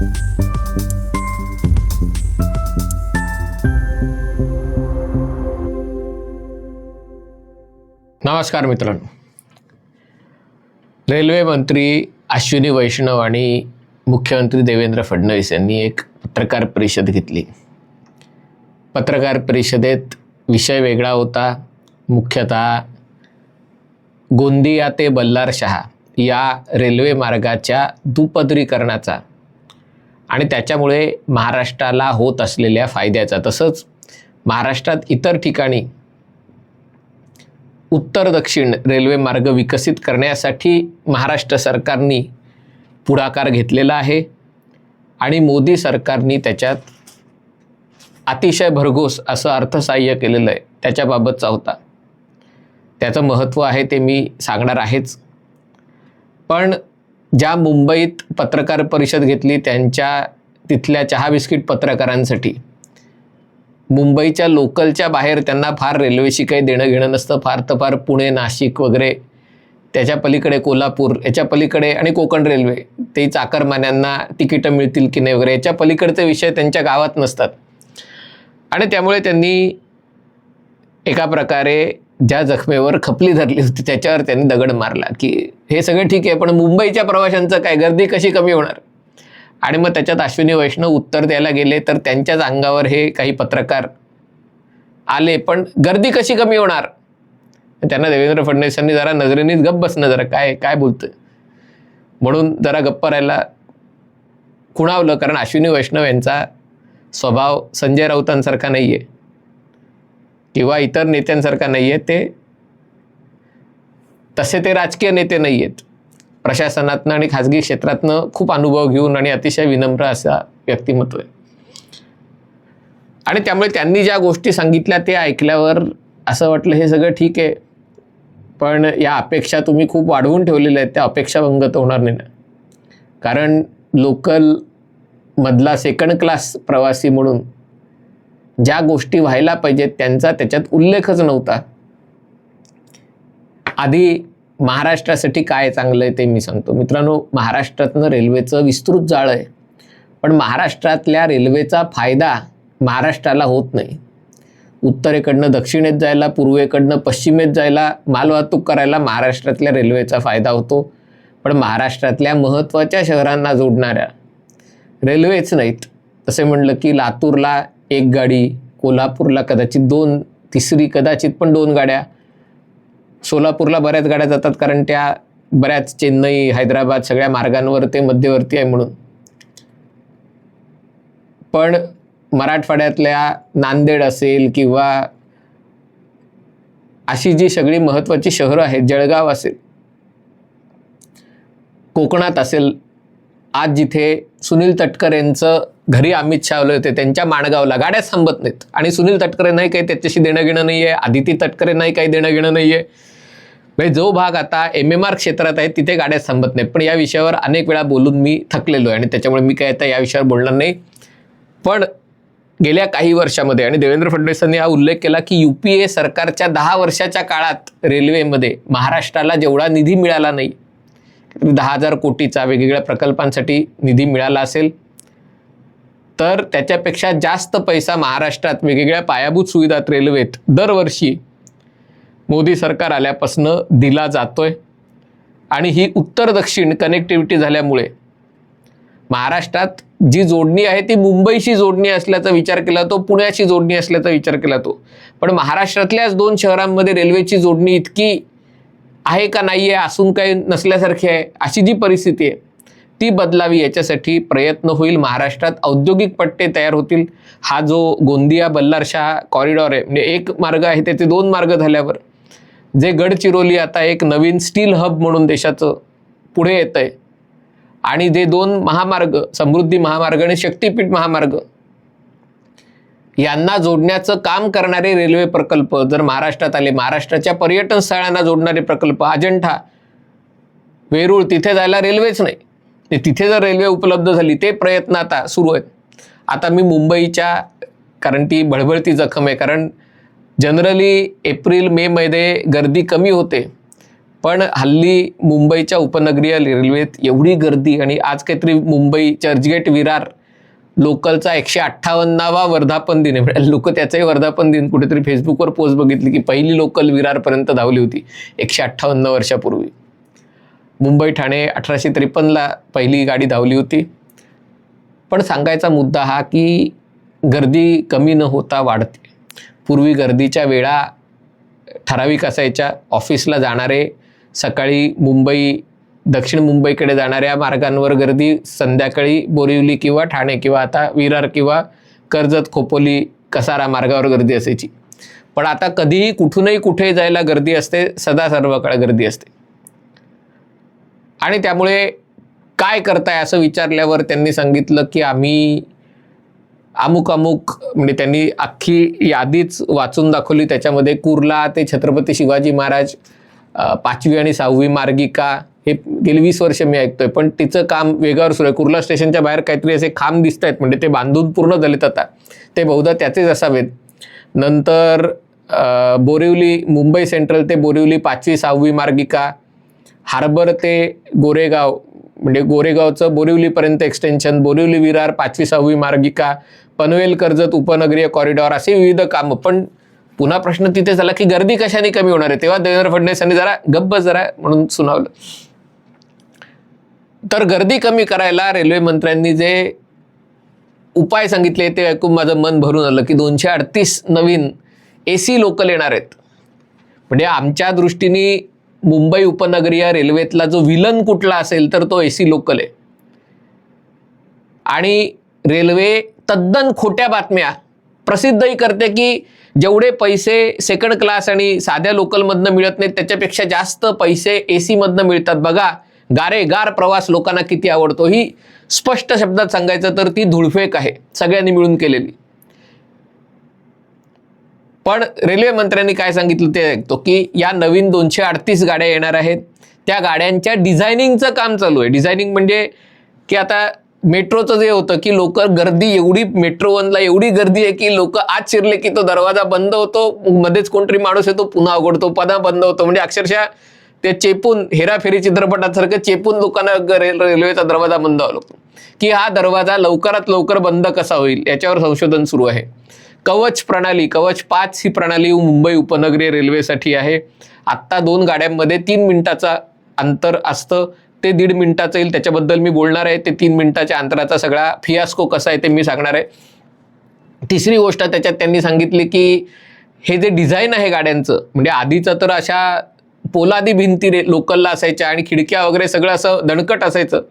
नमस्कार मित्रांनो. रेल्वे मंत्री अश्विनी वैष्णव आणि मुख्यमंत्री देवेंद्र फडणवीस यांनी एक पत्रकार परिषद घेतली. पत्रकार परिषदेत विषय वेगळा होता. मुख्यतः गोंदिया ते बल्लारशहा या रेल्वे मार्गाच्या दुपदरीकरणाचा आणि त्याच्यामुळे महाराष्ट्राला होत असलेल्या फायद्याचा. तसंच महाराष्ट्रात इतर ठिकाणी उत्तर दक्षिण रेल्वे मार्ग विकसित करण्यासाठी महाराष्ट्र सरकारनी पुढाकार घेतलेला आहे आणि मोदी सरकारनी त्याच्यात अतिशय भरघोस असं अर्थसहाय्य केलेलं आहे. त्याच्याबाबतचा होता. त्याचं महत्त्व आहे ते मी सांगणार आहेच. पण ज्या मुंबईत पत्रकार परिषद घेतली त्यांच्या तिथल्या चहा बिस्किट पत्रकारांसाठी. मुंबईच्या लोकलच्या बाहेर त्यांना फार रेल्वेशी काही देणं घेणं नसतं. फार तर फार पुणे नाशिक वगैरे त्याच्या पलीकडे कोल्हापूर याच्या पलीकडे आणि कोकण रेल्वे. ते चाकरमान्यांना तिकीटं मिळतील की नाही वगैरे याच्या पलीकडचे विषय त्यांच्या गावात नसतात. आणि त्यामुळे त्यांनी एका प्रकारे ज्या जखमेवर खपली धरली होती त्याच्यावर त्यांनी दगड मारला की हे सगळं ठीक आहे पण मुंबईच्या प्रवाशांचं काय? गर्दी कशी कमी होणार? आणि मग त्याच्यात अश्विनी वैष्णव उत्तर द्यायला गेले तर त्यांच्याच अंगावर हे काही पत्रकार आले पण गर्दी कशी कमी होणार? त्यांना देवेंद्र फडणवीसांनी जरा नजरेनीच गप्प बसणं जरा काय काय बोलतं म्हणून जरा गप्प राहायला खुणावलं कारण अश्विनी वैष्णव यांचा स्वभाव संजय राऊतांसारखा नाही आहे किंवा इतर नेत्यांसारखा नाही आहे ते. तसे ते राजकीय नेते नाही आहेत प्रशासनातनं आणि खाजगी क्षेत्रातनं खूप अनुभव घेऊन आणि अतिशय विनम्र असा व्यक्तिमत्व आहे. आणि त्यामुळे त्यांनी ज्या गोष्टी सांगितल्या ते ऐकल्यावर असं वाटलं हे सगळं ठीक आहे. पण या अपेक्षा तुम्ही खूप वाढवून ठेवलेल्या आहेत त्या अपेक्षा भंग तर होणार नाही ना. कारण लोकल मधला सेकंड क्लास प्रवासी म्हणून ज्या गोष्टी व्हायला पाहिजेत त्यांचा त्याच्यात उल्लेखच नव्हता. आधी महाराष्ट्रासाठी काय चांगलं आहे ते मी सांगतो. मित्रांनो महाराष्ट्रातनं रेल्वेचं विस्तृत जाळं आहे. पण महाराष्ट्रातल्या रेल्वेचा फायदा महाराष्ट्राला होत नाही. उत्तरेकडनं दक्षिणेत जायला पूर्वेकडनं पश्चिमेत जायला मालवाहतूक करायला महाराष्ट्रातल्या रेल्वेचा फायदा होतो. पण महाराष्ट्रातल्या महत्त्वाच्या शहरांना जोडणाऱ्या रेल्वेच नाहीत. तसे म्हणलं की लातूरला एक गाडी कोल्हापूरला कदाचित दोन तिसरी कदाचित पण दोन गाड्या. सोलापूरला बऱ्याच गाड्या जातात कारण त्या बऱ्याच चेन्नई हैदराबाद सगळ्या मार्गांवर ते मध्यवर्ती आहे म्हणून. पण मराठवाड्यातल्या नांदेड असेल किंवा अशी जी सगळी महत्त्वाची शहरं आहेत जळगाव असेल कोकणात असेल आज जिथे सुनील तटकर यांचं घरी अमित शाह आले होते त्यांच्या माणगावला. गाड्याच थांबत नाहीत. आणि सुनील तटकरे नाही काही त्याच्याशी देणं घेणं नाही आहे आदिती तटकरे नाही काही देणं घेणं नाही आहे म्हणजे जो भाग आता एम एम आर क्षेत्रात आहे तिथे गाड्याच थांबत नाहीत. पण या विषयावर अनेक वेळा बोलून मी थकलेलो आहे आणि त्याच्यामुळे मी काय आता या विषयावर बोलणार नाही. पण गेल्या काही वर्षामध्ये आणि देवेंद्र फडणवीसांनी हा उल्लेख केला की यू पी ए सरकारच्या दहा वर्षाच्या काळात रेल्वेमध्ये महाराष्ट्राला जेवढा निधी मिळाला नाही दहा हजार कोटीचा वेगवेगळ्या प्रकल्पांसाठी निधी मिळाला असेल तर त्याच्यापेक्षा जास्त पैसा महाराष्ट्रात वेगवेगळ्या पायाभूत सुविधात रेल्वेत दरवर्षी मोदी सरकार आल्यापासनं दिला जातोय. आणि ही उत्तर दक्षिण कनेक्टिव्हिटी झाल्यामुळे महाराष्ट्रात जी जोडणी आहे ती मुंबईशी जोडणी असल्याचा विचार केला तो पुण्याशी जोडणी असल्याचा विचार केला तो पण महाराष्ट्रातल्याच दोन शहरांमध्ये रेल्वेची जोडणी इतकी आहे का नाही आहे असून काही नसल्यासारखी आहे अशी जी परिस्थिती आहे ती बदलावी याच्यासाठी प्रयत्न होईल. महाराष्ट्रात औद्योगिक पट्टे तयार होतील. हा जो गोंदिया बल्लारशाह कॉरिडॉर आहे म्हणजे एक मार्ग आहे त्याचे दोन मार्ग झाल्यावर जे गडचिरोली आता एक नवीन स्टील हब म्हणून देशाचं पुढे येत आहे आणि जे दोन महामार्ग समृद्धी महामार्ग आणि शक्तीपीठ महामार्ग यांना जोडण्याचं काम करणारे रेल्वे प्रकल्प जर महाराष्ट्रात आले महाराष्ट्राच्या पर्यटन स्थळांना जोडणारे प्रकल्प अजंठा वेरूळ तिथे जायला रेल्वेच नाही. तिथे जर रेल्वे उपलब्ध झाली ते प्रयत्न आता सुरू आहेत. आता मी मुंबईच्या कारण ती भळभळती जखम आहे कारण जनरली एप्रिल मे मध्ये गर्दी कमी होते. पण हल्ली मुंबईच्या उपनगरीय रेल्वेत एवढी गर्दी आणि आज काहीतरी मुंबई चर्चगेट विरार लोकलचा एकशे अठ्ठावन्नावा वर्धापन दिन आहे. म्हणजे लोक त्याचाही वर्धापन दिन कुठेतरी फेसबुकवर पोस्ट बघितली की पहिली लोकल विरारपर्यंत धावली होती एकशे अठ्ठावन्न वर्षापूर्वी. मुंबई ठाणे अठराशे त्रेपन्नला पहिली गाडी धावली होती. पण सांगायचा मुद्दा हा की गर्दी कमी न होता वाढते. पूर्वी गर्दीच्या वेळा ठराविक असायच्या. ऑफिसला जाणारे सकाळी मुंबई दक्षिण मुंबईकडे जाणाऱ्या मार्गांवर गर्दी संध्याकाळी बोरिवली किंवा ठाणे किंवा आता विरार किंवा कर्जत खोपोली कसारा मार्गावर गर्दी असायची. पण आता कधीही कुठूनही कुठे जायला गर्दी असते सदा सर्व काळ गर्दी असते. आणि त्यामुळे काय करताय असं विचारल्यावर त्यांनी सांगितलं की आम्ही अमुक अमुक म्हणजे त्यांनी अख्खी यादीच वाचून दाखवली. त्याच्यामध्ये कुर्ला ते छत्रपती शिवाजी महाराज पाचवी आणि सहावी मार्गिका हे गेली वीस वर्ष मी ऐकतोय. पण तिचं काम वेगावर सुरू आहे. कुर्ला स्टेशनच्या बाहेर काहीतरी असे खांब दिसत आहेत. म्हणजे ते बांधून पूर्ण झालेत आता. ते बहुधा त्याचेच असावेत. नंतर बोरिवली मुंबई सेंट्रल ते बोरिवली पाचवी सहावी मार्गिका हार्बर ते गोरेगाव म्हणजे गोरेगावचं बोरिवलीपर्यंत एक्सटेन्शन बोरिवली विरार पाचवी सहावी मार्गिका पनवेल कर्जत उपनगरीय कॉरिडॉर असे विविध कामं. पण पुन्हा प्रश्न तिथे झाला की गर्दी कशाने कमी होणार आहे? तेव्हा देवेंद्र फडणवीसांनी जरा गप्प जरा म्हणून सुनावलं. तर गर्दी कमी करायला रेल्वे मंत्र्यांनी जे उपाय सांगितले ते ऐकून माझं मन भरून आलं की दोनशे अडतीस नवीन ए सी लोकल येणार आहेत. म्हणजे आमच्या दृष्टीने मुंबई उपनगरीय रेल्वेतला जो विलन कुठला असेल तर तो एसी लोकल आहे. आणि रेल्वे तद्दन खोट्या बातम्या प्रसिद्धही करते की जेवढे पैसे सेकंड क्लास आणि साध्या लोकलमधनं मिळत नाहीत त्याच्यापेक्षा जास्त पैसे ए सीमधनं मिळतात. बघा गारे गार प्रवास लोकांना किती आवडतो. ही स्पष्ट शब्दात सांगायचं तर ती धुळफेक आहे सगळ्यांनी मिळून केलेली. पण रेल्वे मंत्र्यांनी काय सांगितलं ते ऐकतो की या नवीन दोनशे अडतीस गाड्या येणार आहेत. त्या गाड्यांच्या डिझायनिंगचं काम चालू आहे. डिझायनिंग म्हणजे की आता मेट्रोचं जे होतं की लोक गर्दी एवढी मेट्रो वनला एवढी गर्दी आहे की लोक आत शिरले की तो दरवाजा बंद होतो मध्येच कोणतरी माणूस येतो पुन्हा उघडतो पदा बंद होतो. म्हणजे अक्षरशः ते चेपून हेराफेरी चित्रपटासारखं चेपून लोकांना रेल- रेल्वेचा दरवाजा बंद व्हावा लागतो. की हा दरवाजा लवकरात लवकर बंद कसा होईल याच्यावर संशोधन सुरू आहे. कवच प्रणाली कवच पाच ही प्रणाली मुंबई उपनगरीय रेल्वेसाठी आहे. आत्ता दोन गाड्यांमध्ये तीन मिनिटाचा अंतर असतं. ते दीड मिनिटाचं येईल त्याच्याबद्दल मी बोलणार आहे. ते तीन मिनिटाच्या अंतराचा सगळा फियास्को कसा आहे ते मी सांगणार आहे. तिसरी गोष्ट त्याच्यात त्यांनी सांगितली की हे जे डिझाईन आहे गाड्यांचं म्हणजे आधीचं तर अशा पोलादी भिंती रे लोकलला असायच्या आणि खिडक्या वगैरे सगळं असं दणकट असायचं.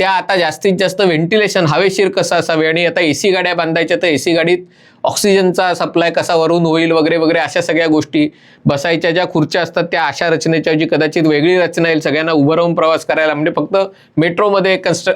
त्या आता जास्तीत जास्त व्हेंटिलेशन हवेशीर कसं असावे? आणि आता ए सी गाड्या बांधायच्या तर ए सी गाडीत ऑक्सिजनचा सप्लाय कसा? वरून होईल वगैरे वगैरे अशा सगळ्या गोष्टी बसायच्या ज्या खुर्च्या असतात त्या अशा रचनेच्या जी कदाचित वेगळी रचना येईल सगळ्यांना उभं राहून प्रवास करायला. म्हणजे फक्त मेट्रोमध्ये कन्स्ट्र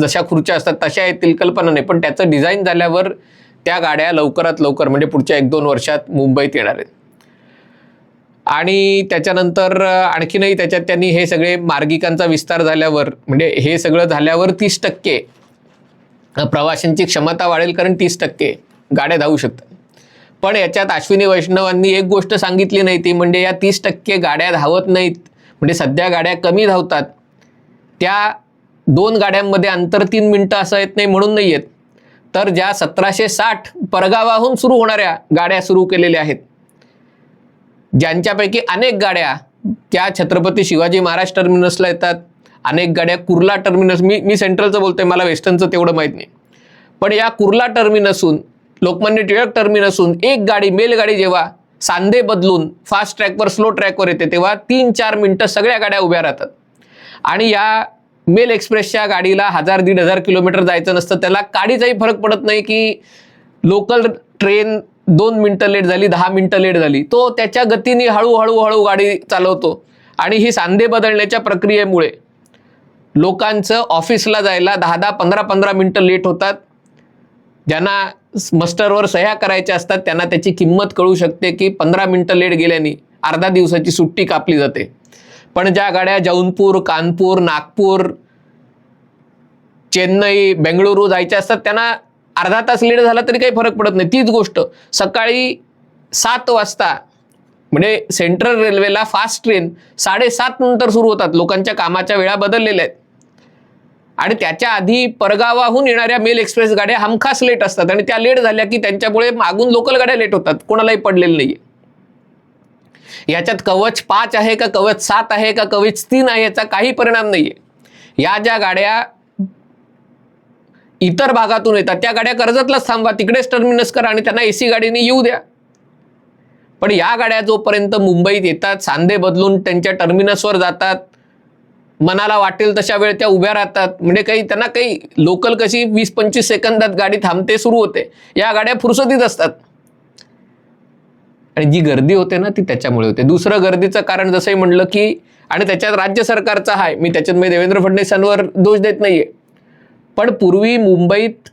जशा खुर्च्या असतात तशा येतील कल्पना नाही. पण त्याचं डिझाईन झाल्यावर त्या गाड्या लवकरात लवकर म्हणजे पुढच्या एक दोन वर्षात मुंबईत येणार आहेत. आणि त्याच्यानंतर आणखीनही त्याच्यात त्यांनी हे सगळे मार्गिकांचा विस्तार झाल्यावर म्हणजे हे सगळं झाल्यावर तीस टक्के प्रवाशांची क्षमता वाढेल कारण तीस टक्के गाड्या धावू शकतात. पण याच्यात अश्विनी वैष्णवांनी एक गोष्ट सांगितली नाही ती म्हणजे या तीस टक्के गाड्या धावत नाहीत म्हणजे सध्या गाड्या कमी धावतात. त्या दोन गाड्यांमध्ये अंतर तीन मिनटं असं येत नाही म्हणून नाही येत तर ज्या सतराशे साठ परगावाहून सुरू होणाऱ्या गाड्या सुरू केलेल्या आहेत ज्यांच्यापैकी अनेक गाड्या त्या छत्रपती शिवाजी महाराज टर्मिनसला येतात. अनेक गाड्या कुर्ला टर्मिनस मी मी सेंट्रलचं बोलतोय मला वेस्टर्नचं तेवढं माहीत नाही. पण या कुर्ला टर्मिनसून लोकमान्य टिळक टर्मिनसून एक गाडी मेलगाडी जेव्हा सांधे बदलून फास्ट ट्रॅकवर स्लो ट्रॅकवर येते तेव्हा तीन चार मिनटं सगळ्या गाड्या उभ्या राहतात. आणि या मेल एक्सप्रेसच्या गाडीला हजार दीड हजार किलोमीटर जायचं नसतं त्याला काडीचाही फरक पडत नाही की लोकल ट्रेन दोन मिनटं लेट झाली दहा मिनटं लेट झाली. तो त्याच्या गतीने हळूहळू हळू गाडी चालवतो. आणि ही सांधे बदलण्याच्या प्रक्रियेमुळे लोकांचं ऑफिसला जायला दहा दहा पंधरा पंधरा मिनटं लेट होतात. ज्यांना मस्टरवर सह्या करायच्या असतात त्यांना त्याची किंमत कळू शकते की पंधरा मिनटं लेट गेल्याने अर्धा दिवसाची सुट्टी कापली जाते. पण ज्या गाड्या जौनपूर कानपूर नागपूर चेन्नई बेंगळुरू जायच्या असतात त्यांना अर्धा तास लेट झाला तरी काही फरक पडत नाही. तीच गोष्ट. सकाळी सात वाजता म्हणजे सेंट्रल रेल्वेला फास्ट ट्रेन साडेसात नंतर सुरू होतात. लोकांच्या कामाच्या वेळा बदललेल्या आहेत. आणि त्याच्या आधी परगावाहून येणाऱ्या मेल एक्सप्रेस गाड्या हमखास लेट असतात. आणि त्या लेट झाल्या की त्यांच्यामुळे मागून लोकल गाड्या लेट होतात. कोणालाही पडलेलं नाहीये. याच्यात कवच पाच आहे का? कवच सात आहे का? कवच तीन आहे याचा काही परिणाम नाहीये. या ज्या गाड्या इतर भागातून येतात. त्या गाड्या कर्जतलाच थांबवा. तिकडेच टर्मिनस करा आणि त्यांना एसी गाडीने येऊ द्या. पण या गाड्या जोपर्यंत मुंबईत येतात सांधे बदलून त्यांच्या टर्मिनसवर जातात मनाला वाटेल तशा वेळ त्या उभ्या राहतात. म्हणजे काही त्यांना काही लोकल कशी वीस पंचवीस सेकंदात गाडी थांबते सुरू होते. या गाड्या फुरसतीत असतात. आणि जी गर्दी होते ना ती त्याच्यामुळे होते. दुसरं गर्दीचं कारण जसंही म्हणलं की आणि त्याच्यात राज्य सरकारचा आहे मी त्याच्यात मी देवेंद्र फडणवीसांवर दोष देत नाहीये. पण पूर्वी मुंबईत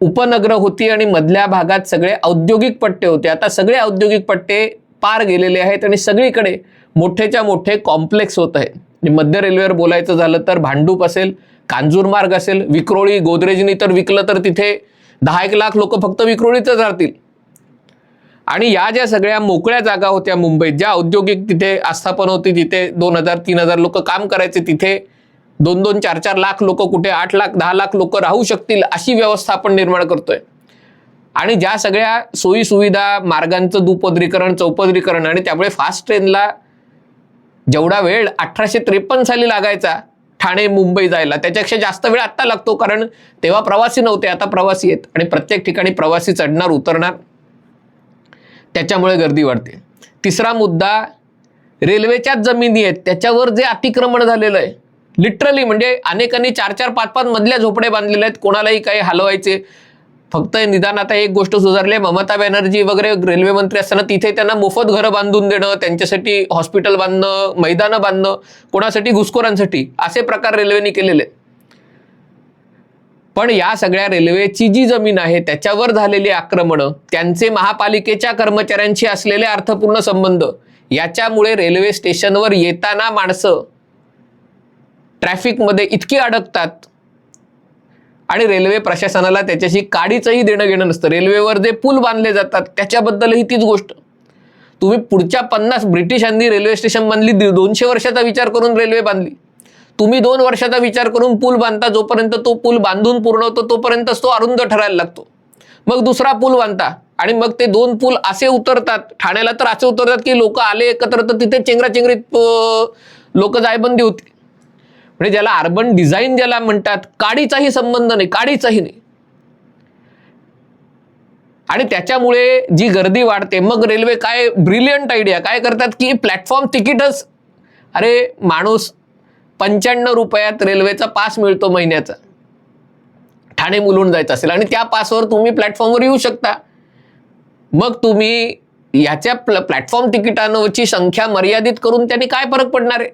उपनगर होती आणि मधल्या भागात सगळे औद्योगिक पट्टे होते. आता सगळे औद्योगिक पट्टे पार गेलेले आहेत आणि सगळीकडे मोठेच्या मोठे कॉम्प्लेक्स होत आहे म्हणजे मध्य रेल्वेवर बोलायचं झालं तर भांडूप असेल कांजूरमार्ग असेल विक्रोळी गोदरेजनी तर विकलं तर तिथे दहा एक लाख लोक फक्त विक्रोळीतच राहतील. आणि या ज्या सगळ्या मोकळ्या जागा होत्या मुंबईत ज्या औद्योगिक तिथे आस्थापन होती तिथे दोन हजार तीन हजार लोक काम करायचे तिथे दोन दोन चार चार लाख लोक कुठे आठ लाख दहा लाख लोक राहू शकतील अशी व्यवस्था आपण निर्माण करतोय. आणि ज्या सगळ्या सोयी सुविधा मार्गांचं दुपदरीकरण चौपदरीकरण आणि त्यामुळे फास्ट ट्रेनला जेवढा वेळ अठराशे त्रेपन्न साली लागायचा ठाणे मुंबई जायला त्याच्यापेक्षा जास्त वेळ आत्ता लागतो कारण तेव्हा प्रवासी नव्हते आता प्रवासी आहेत. आणि प्रत्येक ठिकाणी प्रवासी चढणार उतरणार त्याच्यामुळे गर्दी वाढते. तिसरा मुद्दा रेल्वेच्याच जमिनी आहेत त्याच्यावर जे अतिक्रमण झालेलं आहे लिटरली म्हणजे अनेकांनी चार चार पाच पाच मधल्या झोपडे बांधलेले आहेत. कोणालाही काही हलवायचे. फक्त निदान आता एक गोष्ट सुधारली ममता बॅनर्जी वगैरे रेल्वे मंत्री असताना तिथे त्यांना मोफत घरं बांधून देणं त्यांच्यासाठी हॉस्पिटल बांधणं मैदानं बांधणं कोणासाठी? घुसखोरांसाठी. असे प्रकार रेल्वेने केलेले पण या सगळ्या रेल्वेची जी जमीन आहे त्याच्यावर झालेली आक्रमणं त्यांचे महापालिकेच्या कर्मचाऱ्यांशी असलेले अर्थपूर्ण संबंध याच्यामुळे रेल्वे स्टेशनवर येताना माणसं ट्रॅफिकमध्ये इतकी अडकतात. आणि रेल्वे प्रशासनाला त्याच्याशी काडीचंही देणं घेणं नसतं. रेल्वेवर जे पूल बांधले जातात त्याच्याबद्दलही तीच गोष्ट. तुम्ही पुढच्या पन्नास ब्रिटिशांनी रेल्वे स्टेशन बांधली दोनशे वर्षाचा विचार करून रेल्वे बांधली. तुम्ही दोन वर्षाचा विचार करून पूल बांधता जोपर्यंत तो पूल बांधून पूर्ण होतो तोपर्यंतच तो अरुंद ठरायला लागतो. मग दुसरा पूल बांधता आणि मग ते दोन पूल असे उतरतात. ठाण्याला तर असे उतरतात की लोक आले एकत्र तर तिथे चेंगराचेंगरीत लोक जायबंदी होती. म्हणजे ज्याला अर्बन डिझाईन ज्याला म्हणतात काडीचाही संबंध नाही काडीचाही नाही. आणि त्याच्यामुळे जी गर्दी वाढते मग रेल्वे काय ब्रिलियंट आयडिया काय करतात की प्लॅटफॉर्म तिकीटच अरे माणूस पंच्याण्णव रुपयात रेल्वेचा पास मिळतो महिन्याचा. ठाणे मुलून जायचं असेल आणि त्या पासवर तुम्ही प्लॅटफॉर्मवर येऊ शकता. मग तुम्ही ह्याच्या प्ल प्लॅटफॉर्म तिकिटांची संख्या मर्यादित करून त्यांनी काय फरक पडणार आहे?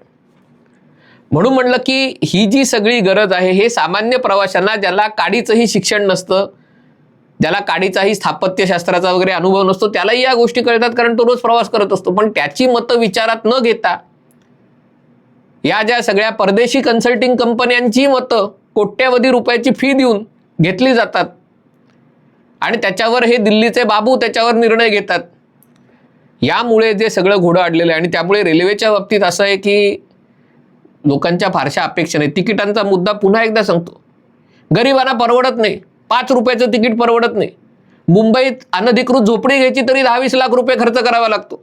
म्हणून म्हणलं की ही जी सगळी गरज आहे हे सामान्य प्रवाशांना ज्याला काडीचंही शिक्षण नसतं ज्याला काडीचाही स्थापत्यशास्त्राचा वगैरे अनुभव नसतो त्यालाही या गोष्टी कळतात कारण तो रोज प्रवास करत असतो. पण त्याची मतं विचारात न घेता या ज्या सगळ्या परदेशी कन्सल्टिंग कंपन्यांची मतं कोट्यावधी रुपयाची फी देऊन घेतली जातात आणि त्याच्यावर हे दिल्लीचे बाबू त्याच्यावर निर्णय घेतात यामुळे जे सगळं घोडं अडलेलं आहे. आणि त्यामुळे रेल्वेच्या बाबतीत असं आहे की लोकांच्या फारशा अपेक्षा नाही. तिकिटांचा मुद्दा पुन्हा एकदा सांगतो. गरिबांना परवडत नाही. पाच रुपयाचं तिकीट परवडत नाही. मुंबईत अनधिकृत झोपडी घ्यायची तरी दहावीस लाख रुपये खर्च करावा लागतो.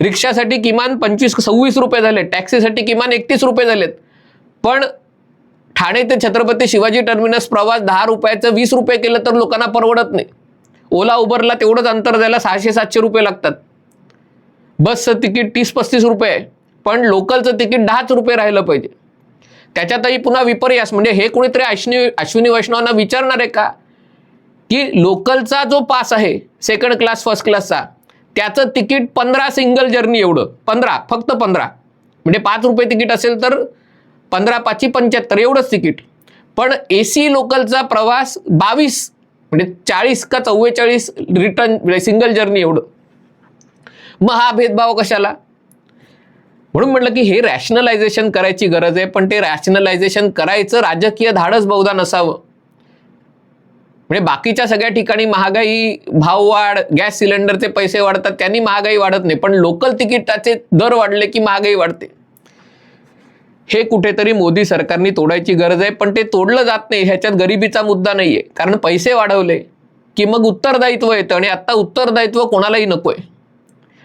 रिक्षासाठी किमान पंचवीस सव्वीस रुपये झाले टॅक्सीसाठी किमान एकतीस रुपये झालेत. पण ठाणे ते छत्रपती शिवाजी टर्मिनस प्रवास दहा रुपयाचं वीस रुपये केलं तर लोकांना परवडत नाही. ओला उबरला तेवढंच अंतर द्यायला सहाशे सातशे रुपये लागतात. बसचं तिकीट तीस पस्तीस रुपये आहे. पण लोकलचं तिकीट दहाच रुपये राहिलं पाहिजे. त्याच्यातही पुन्हा विपर्यास म्हणजे हे कुणीतरी अश्विनी अश्विनी वैष्णवांना विचारणार आहे का? की लोकलचा जो पास आहे सेकंड क्लास फर्स्ट क्लासचा त्याचं तिकीट पंधरा सिंगल जर्नी एवढं पंधरा फक्त पंधरा. म्हणजे पाच रुपये तिकीट असेल तर पंधरा पाचशे पंच्याहत्तर एवढंच तिकीट. पण ए सी लोकलचा प्रवास बावीस म्हणजे चाळीस का चव्वेचाळीस रिटर्न सिंगल जर्नी एवढं. मग हा भेदभाव कशाला? म्हणून म्हटलं की हे रॅशनलायझेशन करायची गरज आहे पण ते रॅशनलायझेशन करायचं राजकीय धाडस बहुधा नसावं. म्हणजे बाकीच्या सगळ्या ठिकाणी महागाई भाव वाढ गॅस सिलेंडरचे पैसे वाढतात त्यांनी महागाई वाढत नाही पण लोकल तिकिटाचे दर वाढले की महागाई वाढते. हे कुठेतरी मोदी सरकारने तोडायची गरज आहे पण ते तोडलं जात नाही ह्याच्यात गरिबीचा मुद्दा नाहीये. कारण पैसे वाढवले की मग उत्तरदायित्व येतं आणि आता उत्तरदायित्व कोणालाही नको आहे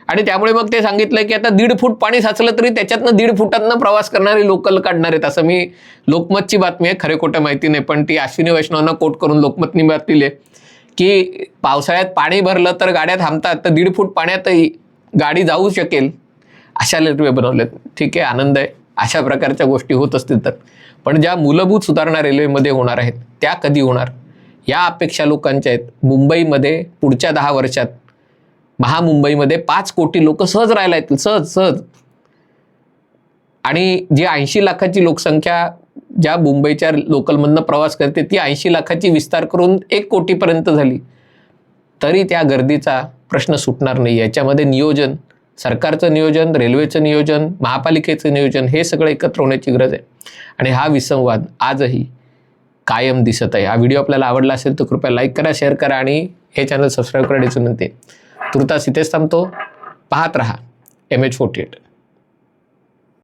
आणि त्यामुळे मग ते सांगितलं की आता दीड फूट पाणी साचलं तरी त्याच्यातनं दीड फुटांना प्रवास करणारे लोकल काढणार आहेत. असं मी लोकमतची बातमी आहे खरे खोटं माहिती नाही पण ती अश्विनी वैष्णवांना कोट करून लोकमतनी बातमी आहे की पावसाळ्यात पाणी भरलं तर गाड्या थांबतात तर दीड फूट पाण्यातही गाडी जाऊ शकेल अशा रेल्वे बनवल्यात ठीक आहे आनंद आहे. अशा प्रकारच्या गोष्टी होत असतील तर. पण ज्या मूलभूत सुधारणा रेल्वेमध्ये होणार आहेत त्या कधी होणार? या अपेक्षा लोकांच्या आहेत. मुंबईमध्ये पुढच्या दहा वर्षात महामुंबईमध्ये पाच कोटी लोक सहज राहायला येतील सहज सहज. आणि जी ऐंशी लाखाची लोकसंख्या ज्या मुंबईच्या लोकलमधनं प्रवास करते ती ऐंशी लाखाची विस्तार करून एक कोटीपर्यंत झाली. तरी त्या गर्दीचा प्रश्न सुटणार नाही. याच्यामध्ये नियोजन सरकारचं नियोजन रेल्वेचं नियोजन महापालिकेचं नियोजन हे सगळं एकत्र होण्याची गरज आहे. आणि हा विसंवाद आजही कायम दिसत आहे. हा व्हिडिओ आपल्याला आवडला असेल तर कृपया लाईक करा शेअर करा आणि हे चॅनल सबस्क्राईब करण्याची विनंती आहे. तुर्तास इथेच थांबतो. पाहत रहा. M H forty eight